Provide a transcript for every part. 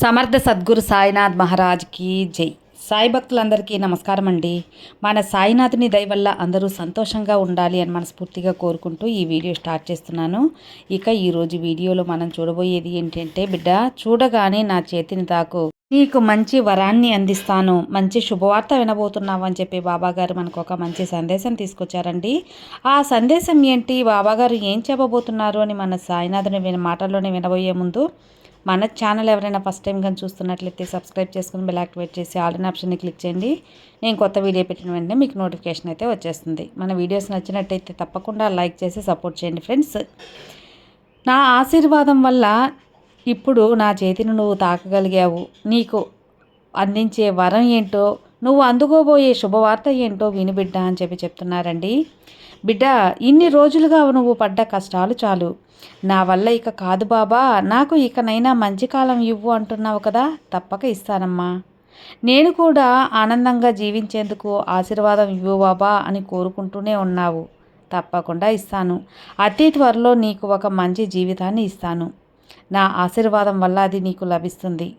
సమర్థ సద్గురు సాయినాథ్ మహారాజ్కి జై. సాయి భక్తులందరికీ నమస్కారం అండి మన సాయినాథుని దయవల్ల అందరూ సంతోషంగా ఉండాలి అని మనస్ఫూర్తిగా కోరుకుంటూ ఈ వీడియో స్టార్ట్ చేస్తున్నాను. ఇక ఈరోజు వీడియోలో మనం చూడబోయేది ఏంటంటే బిడ్డ చూడగానే నా చేతిని తాకు. నీకు మంచి వరాన్ని అందిస్తాను. మంచి శుభవార్త వినబోతున్నావు అని చెప్పి బాబాగారు మనకు ఒక మంచి సందేశం తీసుకొచ్చారండి. ఆ సందేశం ఏంటి? బాబాగారు ఏం చెప్పబోతున్నారు అని మన సాయినాథుని విన మాటల్లోనే వినబోయే ముందు మన ఛానల్ ఎవరైనా ఫస్ట్ టైం కానీ చూస్తున్నట్లయితే సబ్స్క్రైబ్ చేసుకుని బెల్ యాక్టివేట్ చేసి ఆల్రెడీ ఆప్షన్ని క్లిక్ చేయండి. నేను కొత్త వీడియో పెట్టిన వెంటనే మీకు నోటిఫికేషన్ అయితే వచ్చేస్తుంది. మన వీడియోస్ నచ్చినట్టయితే తప్పకుండా లైక్ చేసి సపోర్ట్ చేయండి ఫ్రెండ్స్. నా ఆశీర్వాదం వల్ల ఇప్పుడు నా చేతిని నువ్వు తాకగలిగావు. నీకు అందించే వరం ఏంటో నువ్వు అందుకోబోయే శుభవార్త ఏంటో విని బిడ్డ అని చెప్పి చెప్తున్నారండి. బిడ్డ ఇన్ని రోజులుగా నువ్వు పడ్డ కష్టాలు చాలు. నా వల్ల ఇక కాదు బాబా. నాకు ఇకనైనా మంచి కాలం ఇవ్వు అంటున్నావు కదా తప్పక ఇస్తానమ్మా. నేను కూడా ఆనందంగా జీవించేందుకు ఆశీర్వాదం ఇవ్వు బాబా అని కోరుకుంటూనే ఉన్నావు. తప్పకుండా ఇస్తాను. అతి త్వరలో నీకు ఒక మంచి జీవితాన్ని ఇస్తాను. నా ఆశీర్వాదం వల్ల అది నీకు లభిస్తుంది.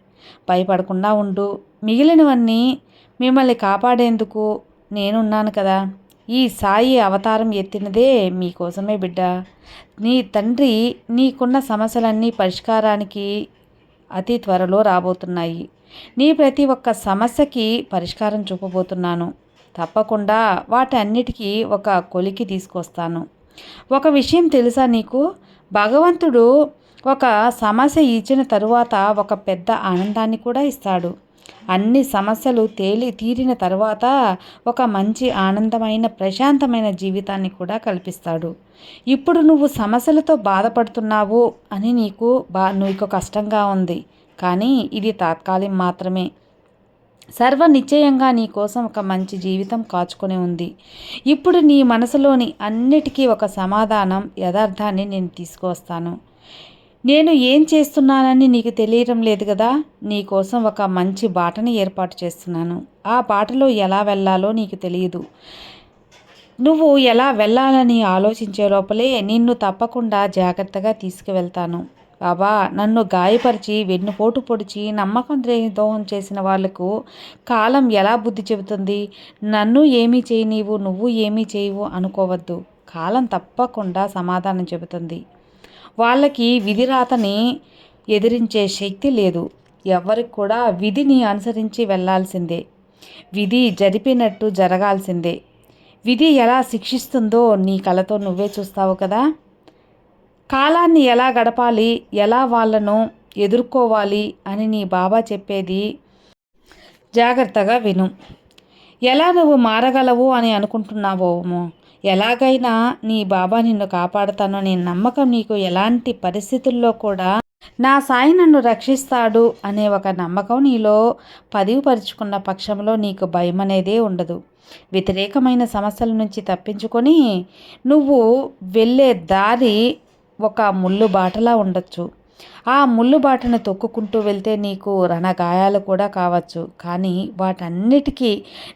భయపడకుండా ఉండు. మిగిలినవన్నీ మిమ్మల్ని కాపాడేందుకు నేనున్నాను కదా. ఈ సాయి అవతారం ఎత్తినదే మీకోసమే బిడ్డ. నీ తండ్రి నీకున్న సమస్యలన్నీ పరిష్కారానికి అతి త్వరలో రాబోతున్నాయి. నీ ప్రతి ఒక్క సమస్యకి పరిష్కారం చూపబోతున్నాను. తప్పకుండా వాటన్నిటికీ ఒక కొలికి తీసుకొస్తాను. ఒక విషయం తెలుసా నీకు? భగవంతుడు ఒక సమస్య ఇచ్చిన తరువాత ఒక పెద్ద ఆనందాన్ని కూడా ఇస్తాడు. అన్ని సమస్యలు తేలి తీరిన తర్వాత ఒక మంచి ఆనందమైన ప్రశాంతమైన జీవితాన్ని కూడా కల్పిస్తాడు. ఇప్పుడు నువ్వు సమస్యలతో బాధపడుతున్నావు అని నీకు బా నీకు కష్టంగా ఉంది. కానీ ఇది తాత్కాలిక మాత్రమే. సర్వ నిశ్చయంగా నీ కోసం ఒక మంచి జీవితం కాచుకొని ఉంది. ఇప్పుడు నీ మనసులోని అన్నిటికీ ఒక సమాధానం యథార్థాన్ని నేను తీసుకువస్తాను. నేను ఏం చేస్తున్నానని నీకు తెలియడం లేదు కదా? నీకోసం ఒక మంచి బాటని ఏర్పాటు చేస్తున్నాను. ఆ బాటలో ఎలా వెళ్ళాలో నీకు తెలియదు. నువ్వు ఎలా వెళ్ళాలని ఆలోచించే లోపలే నిన్ను తప్పకుండా జాగ్రత్తగా తీసుకువెళ్తాను. బాబా నన్ను గాయపరిచి వెన్నుపోటు పొడిచి నమ్మకం ద్రోహం చేసిన వాళ్ళకు కాలం ఎలా బుద్ధి చెబుతుంది? నన్ను ఏమీ చేయనీవు నువ్వు ఏమీ చేయవు అనుకోవద్దు. కాలం తప్పకుండా సమాధానం చెబుతుంది. వాళ్ళకి విధిరాతని ఎదిరించే శక్తి లేదు. ఎవరికి కూడా విధిని అనుసరించి వెళ్ళాల్సిందే విధి జరిపినట్టు జరగాల్సిందే. విధి ఎలా శిక్షిస్తుందో నీ కళతో నువ్వే చూస్తావు కదా. కాలాన్ని ఎలా గడపాలి ఎలా వాళ్ళను ఎదుర్కోవాలి అని నీ బాబా చెప్పేది జాగ్రత్తగా విను. ఎలా నువ్వు మారగలవు అని అనుకుంటున్నావోమో ఎలాగైనా నీ బాబా నిన్ను కాపాడుతానో నమ్మకం నీకు ఎలాంటి పరిస్థితుల్లో కూడా నా సాయి నన్ను రక్షిస్తాడు అనే ఒక నమ్మకం నీలో పదివిపరుచుకున్న పక్షంలో నీకు భయం అనేదే ఉండదు. వ్యతిరేకమైన సమస్యల నుంచి తప్పించుకొని నువ్వు వెళ్ళే దారి ఒక ముళ్ళు బాటలా ఉండొచ్చు. ఆ ముళ్ళుబాటను తొక్కుకుంటూ వెళ్తే నీకు రణగాయాలు కూడా కావచ్చు. కానీ వాటన్నిటికీ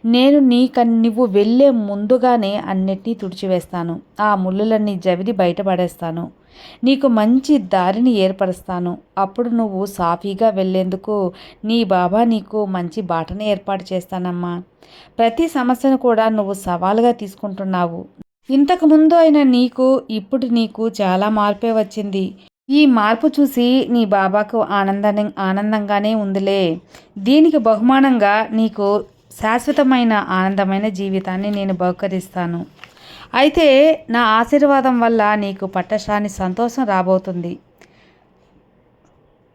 నేను నీక నువ్వు వెళ్ళే ముందుగానే అన్నిటినీ తుడిచివేస్తాను. ఆ ముళ్ళులన్నీ జవిడి బయటపడేస్తాను నీకు మంచి దారిని ఏర్పరుస్తాను. అప్పుడు నువ్వు సాఫీగా వెళ్ళేందుకు నీ బాబా నీకు మంచి బాటను ఏర్పాటు చేస్తానమ్మా. ప్రతి సమస్యను కూడా నువ్వు సవాలుగా తీసుకుంటున్నావు. ఇంతకు ముందు అయిన నీకు ఇప్పుడు నీకు చాలా మార్పే వచ్చింది. ఈ మార్పు చూసి నీ బాబాకు ఆనందాన్ని ఆనందంగానే ఉందిలే. దీనికి బహుమానంగా నీకు శాశ్వతమైన ఆనందమైన జీవితాన్ని నేను బహుకరిస్తాను. అయితే నా ఆశీర్వాదం వల్ల నీకు పట్టశాని సంతోషం రాబోతుంది.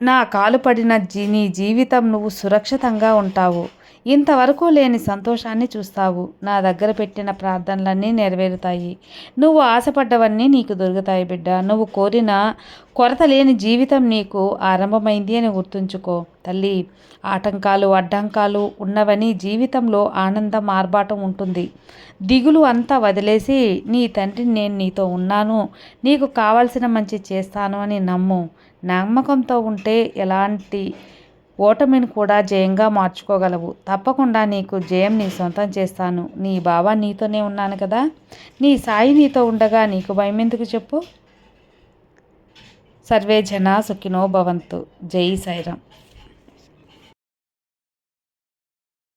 నా కాలు పడిన జీ నీ జీవితం నువ్వు సురక్షితంగా ఉంటావు. ఇంతవరకు లేని సంతోషాన్ని చూస్తావు. నా దగ్గర పెట్టిన ప్రార్థనలన్నీ నెరవేరుతాయి. నువ్వు ఆశపడ్డవన్నీ నీకు దొరుకుతాయి బిడ్డ. నువ్వు కోరిన కొరత లేని జీవితం నీకు ఆరంభమైంది అని గుర్తుంచుకో. తల్లి ఆటంకాలు అడ్డంకాలు ఉన్నవని జీవితంలో ఆనందం ఆర్భాటం ఉంటుంది. దిగులు అంతా వదిలేసి నీ తండ్రిని నేను నీతో ఉన్నాను. నీకు కావాల్సిన మంచి చేస్తాను అని నమ్ము. నమ్మకంతో ఉంటే ఎలాంటి ఓటమిని కూడా జయంగా మార్చుకోగలవు. తప్పకుండా నీకు జయం నీ సొంతం చేస్తాను. నీ బావ నీతోనే ఉన్నాను కదా. నీ సాయి నీతో ఉండగా నీకు భయం ఎందుకు చెప్పు? సర్వే జన సుఖినో భవంతు. జై సాయిరామ్.